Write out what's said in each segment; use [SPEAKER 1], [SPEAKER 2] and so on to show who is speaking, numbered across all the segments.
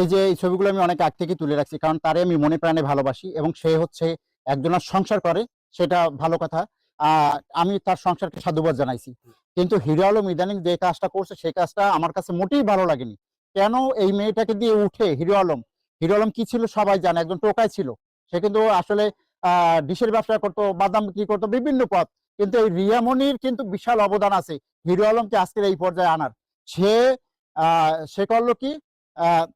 [SPEAKER 1] এই যে এই ছবিগুলো আমি অনেক আগ থেকে তুলে রাখছি, কারণ তারে আমি মনে প্রাণে ভালোবাসি এবং সে হচ্ছে একজনের সংসার করে, সেটা ভালো কথা। আমি তার সংসারকে সাধুবাদ জানাইছি। কিন্তু হিরো আলম ইদানিং যে কাজটা করছে সেই কাজটা আমার কাছে মোটেই ভালো লাগেনি। কেন এই মেয়েটাকে দিয়ে উঠে হিরো আলম? হিরো আলম কি ছিল সবাই জানে, একজন টোকাই ছিল। সে কিন্তু আসলে আহ ডিশের ব্যবসা করতো, বাদাম বিক্রি করতো, বিভিন্ন পথ কিন্তু এই রিয়ামনির কিন্তু বিশাল অবদান আছে হিরো আলমকে আজকের এই পর্যায়ে আনার। সে আহ সে করল কি?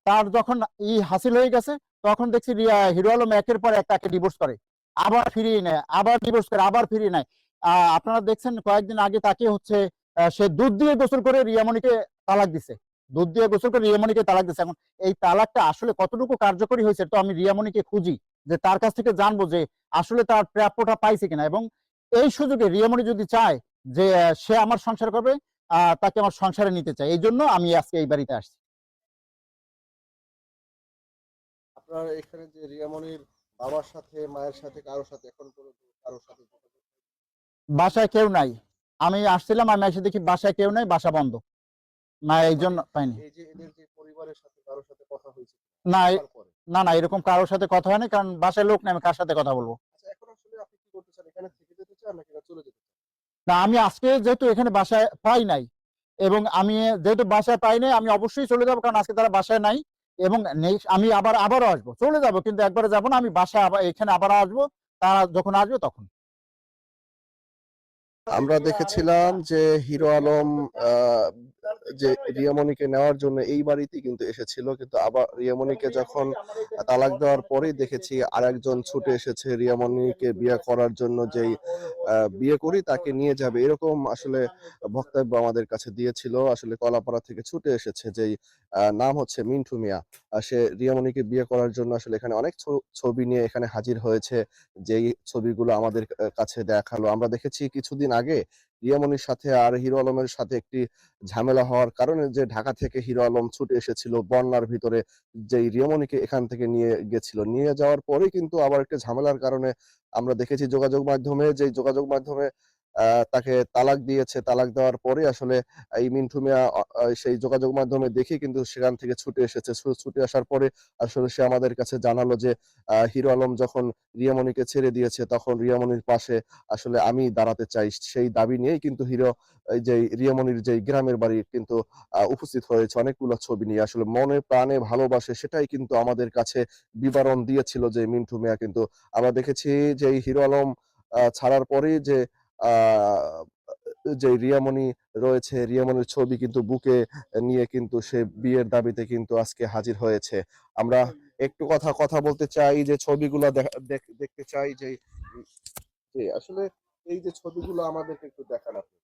[SPEAKER 1] তার যখন ই হাসিল হয়ে গেছে, তখন দেখছি রিয়া, হিরো আলম একের পর এক তাকে ডিভোর্স করে। আবার ফিরিয়ে নেয়, আবার ডিভোর্স করে, আবার ফিরিয়ে নেয়। আপনারা দেখছেন কয়েকদিন আগে তাকে হচ্ছে সে দুধ দিয়ে গোসল করে রিয়ামণিকে তালাক দিছে। দুধ দিয়ে গোসল করে রিয়ামণিকে তালাক দিছে। এখন এই তালাকটা আসলে কতটুকু কার্যকরী হয়েছে তো আমি রিয়ামণিকে খুঁজি, যে তার কাছ থেকে জানব যে আসলে তার প্রাপ্যটা পাইছে কিনা। এবং এই সুযোগে রিয়ামণি যদি চায় যে সে আমার সংসার করবে তাকে আমার সংসারে নিতে চায়। এই জন্য আমি আজকে এই বাড়িতে আসছি।
[SPEAKER 2] আপনার এখানে যে রিয়ামনির বাবার সাথে মায়ের সাথে কারোর সাথে এখন পর্যন্ত কারোর সাথে
[SPEAKER 1] বাসায় কেউ নাই। আমি আসছিলাম আমি এসে দেখি বাসায় কেউ নাই বাসা বন্ধ। না এই জন্য পাইনি।
[SPEAKER 2] এই যে এদের যে পরিবারের সাথে কারোর সাথে কথা হয়েছে
[SPEAKER 1] না না না এরকম কারোর সাথে কথা হয়নি কারণ বাসায় লোক নেই আমি কার সাথে কথা বলব?
[SPEAKER 2] আচ্ছা এখন আসলে আপনি কি করতে চান? এখানে থেকে যেতে চান নাকি না চলে যেতে চান?
[SPEAKER 1] না আমি আজকে যেহেতু এখানে বাসায় পাই নাই এবং আমি যেহেতু বাসায় পাই নাই আমি অবশ্যই চলে যাব কারণ আজকে তারা বাসায় নাই। এবং আমি আবার, আবারও আসব। চলে যাব, কিন্তু একবারে যাব না, আমি বাসায় আবার, এখানে আবার আসব, তারা যখন আসবে তখন।
[SPEAKER 2] আমরা দেখেছিলাম যে হিরো আলম যে রিয়ামণিকে নেওয়ার জন্য এই বাড়িতে কিন্তু এসেছিল। কিন্তু আবার রিয়ামণিকে যখন তালাক দেওয়ার পরেই দেখেছি আরেকজন ছুটে এসেছে রিয়ামণিকে বিয়ে করার জন্য যেই বিয়ে করি তাকে নিয়ে যাবে। এরকম আসলে বক্তব্য আমাদের কাছে দিয়েছিল। আসলে কলাপাড়া থেকে ছুটে এসেছে যেই নাম হচ্ছে মিন্টু মিয়া। আর সে রিয়ামণিকে বিয়ে করার জন্য আসলে এখানে অনেক ছবি নিয়ে এখানে হাজির হয়েছে। যেই ছবিগুলো আমাদের কাছে দেখাল। আমরা দেখেছি কিছুদিন আগে রিয়ামনির সাথে আর হিরো আলমের সাথে একটি ঝামেলা হওয়ার কারণে যে ঢাকা থেকে হিরো আলম ছুটে এসেছিল বন্যার ভিতরে যে রিয়ামনিকে এখান থেকে নিয়ে গেছিল। নিয়ে যাওয়ার পরে কিন্তু আবার একটা ঝামেলার কারণে আমরা দেখেছি যোগাযোগ মাধ্যমে যে যোগাযোগ মাধ্যমে তাকে তালাক দিয়েছে। তালাক দেওয়ার পরে আসলে এই মিন্টু মিয়া সেই যোগাযোগ মাধ্যমে দেখে কিন্তু সেখান থেকে ছুটে এসেছে। ছুটে আসার পরে আসলে সে আমাদের কাছে জানালো যে হিরো আলম যখন রিয়ামণিকে ছেড়ে দিয়েছে, তখন রিয়ামণির পাশে আসলে আমি দাঁড়াতে চাই। সেই দাবি নিয়েই কিন্তু হিরো এই যে, রিয়ামণির যে, গ্রামের বাড়ি কিন্তু উপস্থিত হয়েছে। অনেকগুলো ছবি নিয়ে আসলে মনে, প্রাণে ভালোবাসে সেটাই কিন্তু আমাদের কাছে বিবরণ দিয়েছিল যে, মিন্টু মিয়া কিন্তু। আমরা দেখেছি যে, হিরো আলম ছাড়ার পরেই যে যে রিয়ামণি রয়েছে রিয়ামণির ছবি কিন্তু বুকে নিয়ে কিন্তু সে বিয়ের দাবিতে কিন্তু আজকে হাজির হয়েছে। আমরা একটু কথা কথা বলতে চাই যে ছবিগুলো দেখতে চাই যে আসলে এই যে ছবিগুলো আমাদেরকে একটু দেখান আপনি।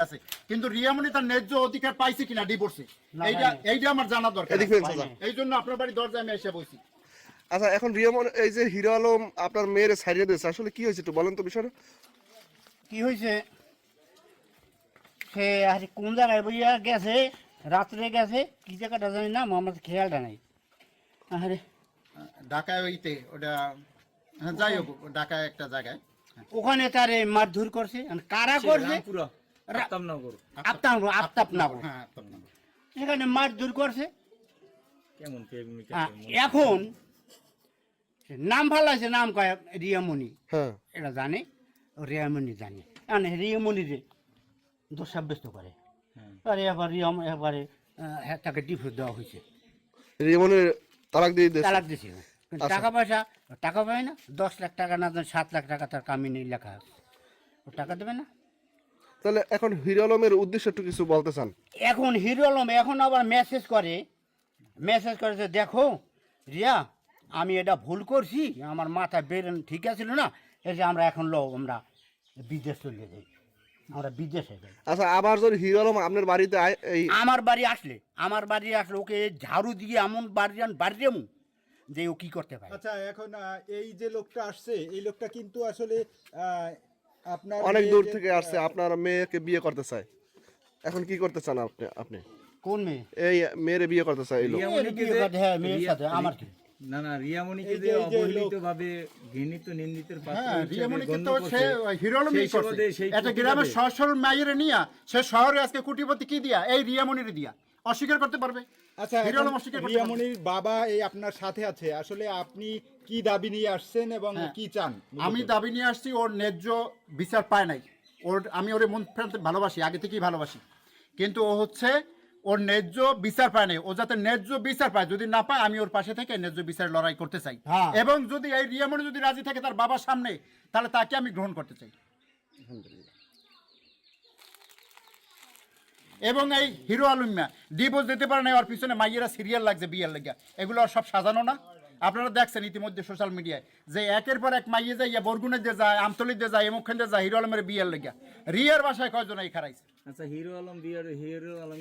[SPEAKER 1] আছে। কিন্তু রিয়ামণি তার ন্যায্য অধিকার পাইছে কিনা ডিভোর্সে এইটা এইটা আমার জানা দরকার। এই জন্য আপনার বাড়ি দরজায় আমি এসে বসি।
[SPEAKER 2] আচ্ছা এখন রিয়ামন এই যে হিরো আলম আপনার মেয়ের ছাড়িয়ে দিয়েছে আসলে কি হয়েছে একটু বলেন তো বিষয়টা।
[SPEAKER 3] কি হয়েছে? সে আর কোন জায়গায় বইয়া গেছে? রাত্রে গেছে? কি জায়গাটা জানি না আমার খেয়ালটা নাই। আরে
[SPEAKER 1] ঢাকায় ওইতে ওটা হ্যাঁ, যাই হোক ঢাকায় একটা জায়গায়।
[SPEAKER 3] ওখানে তারে মারধর করছে। কারা করছে?
[SPEAKER 1] হ্যাঁ
[SPEAKER 3] সেখানে মারধর করছে।
[SPEAKER 4] কেমন
[SPEAKER 3] হ্যাঁ? এখন নাম ভালাইছে নাম কয় রিয়ামণি।
[SPEAKER 2] হ্যাঁ।
[SPEAKER 3] এটা জানে? রিয়ামণি জানি। এখন রিয়ামণি যে দোষ সাব্যস্ত করে। আর এবার রিয়াম এবারে হ্যাঁ, তাকে ডিভোর্স দেওয়া হয়েছে।
[SPEAKER 2] রিয়ামনের তালাক দিয়ে দিয়েছে।
[SPEAKER 3] তালাক কিন্তু
[SPEAKER 2] আচ্ছা।
[SPEAKER 3] টাকা পয়সা টাকা পায় না দশ লাখ টাকা না সাত লাখ টাকা তার কামিনী লেখা ও টাকা দেবে না।
[SPEAKER 2] তাহলে এখন হিরো আলমের উদ্দেশ্য একটু কিছু বলতে চান।
[SPEAKER 3] এখন হিরো আলম এখন আবার মেসেজ করে। মেসেজ করে যে দেখো রিয়া আমি এটা ভুল করছি আমার মাথা বেরেন ঠিক আছিল না? এই যে আমরা এখন লো আমরা বিদেশ চলে যাই। আমরা বিদেশে যাই।
[SPEAKER 2] আচ্ছা আবার যদি হিরো আলম আপনার বাড়িতে আয়- এই
[SPEAKER 3] আমার বাড়ি আসলে আমার বাড়ি আসলে ওকে ঝাড়ু দিয়ে এমন বাড়ি বাড়ি দেবো যে ও কি করতে পারে।
[SPEAKER 5] আচ্ছা এখন আহ, এই যে লোকটা আসছে এই লোকটা কিন্তু আসলে আহ, আপনার
[SPEAKER 2] অনেক দূর থেকে আসছে আপনার মেয়েকে বিয়ে করতে চায়। এখন কি করতে চান আপনি আপনি?
[SPEAKER 3] কোন মেয়ে?
[SPEAKER 2] এই মেয়েরে বিয়ে করতে চায় এই লোক।
[SPEAKER 4] যে-
[SPEAKER 3] করতে, হ্যাঁ, মেয়ের সাথে, আমার কি?
[SPEAKER 4] না না রিয়ামণিকে যে অবহেলিত ভাবে ঘৃণিত নিন্দিতের পাত্র
[SPEAKER 1] হ্যাঁ
[SPEAKER 4] হিসেবে
[SPEAKER 1] রিয়ামণি
[SPEAKER 4] গণ্য
[SPEAKER 1] কিন্তু
[SPEAKER 4] করছে,
[SPEAKER 1] সে হিরো আলমই
[SPEAKER 4] সেই
[SPEAKER 1] করছে। একটা গ্রামের মায়ের নিয়া সে শহরে আজকে কুটিপতি কি দিয়া? এই রিয়ামণির দিয়া। অস্বীকার করতে পারবে?
[SPEAKER 5] আচ্ছা
[SPEAKER 1] হিরো আলম
[SPEAKER 5] এখন
[SPEAKER 1] অস্বীকার করতে পারবে।
[SPEAKER 5] বাবা এই আপনার সাথে আছে। আসলে আপনি কি দাবি নিয়ে আসছেন এবং
[SPEAKER 1] হ্যাঁ।
[SPEAKER 5] কি চান
[SPEAKER 1] আমি দাবি নিয়ে আসছি ওর ন্যায্য বিচার পায় নাই। ওর আমি ওর মন প্রান্তে ভালোবাসি আগে থেকেই ভালোবাসি। কিন্তু ও হচ্ছে ওর ন্যায্য বিচার পায় নাই। ও যাতে ন্যায্য বিচার পায় যদি না পায় আমি ওর পাশে থেকে ন্যায্য বিচার লড়াই করতে চাই।
[SPEAKER 3] হ্যাঁ।
[SPEAKER 1] এবং যদি এই রিয়ামনি যদি রাজি থাকে তার বাবার সামনে তাহলে তাকে আমি গ্রহণ করতে চাই। এবং এই হিরো আলমিয়া ডিভোর্স দিতে পারে না ওর পিছনে মাইয়েরা সিরিয়াল লাগছে বিয়ের লেগে। এগুলো আর সব সাজানো না। আপনারা দেখছেন ইতিমধ্যে সোশ্যাল মিডিয়ায় যে একের পর এক মাইয়ে যায় ইয়া বরগুনে দিয়ে যায় আমতলির দিয়ে যায় এমুখান দিয়ে যায় হিরো আলমের বিয়ের লেগে। রিয়ার বাসায় কয়জন এই খারাইছে
[SPEAKER 4] আচ্ছা হিরো আলম বিয়ার হিরো আলম